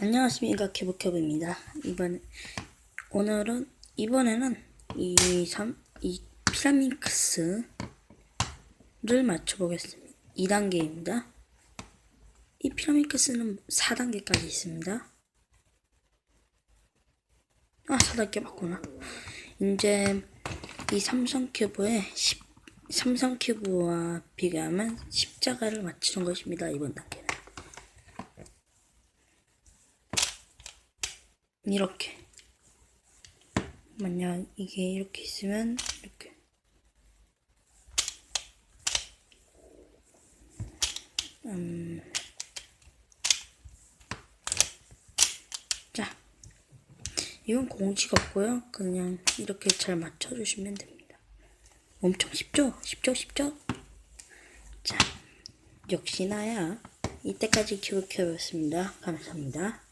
안녕하십니까 큐브큐브입니다. 이번 오늘은 이번에는 이 삼 이 피라민크스를 맞춰보겠습니다. 2단계입니다. 이 피라민크스는 4단계까지 있습니다. 아 4단계 맞구나. 이제 이 삼성 큐브의 10, 삼성 큐브와 비교하면 십자가를 맞추는 것입니다. 이번 단계는. 이렇게. 만약 이게 이렇게 있으면 이렇게. 음. 자. 이건 공식 없고요. 그냥 이렇게 잘 맞춰주시면 됩니다. 엄청 쉽죠? 쉽죠? 쉽죠? 자. 역시나야. 이때까지 큐브큐브였습니다. 감사합니다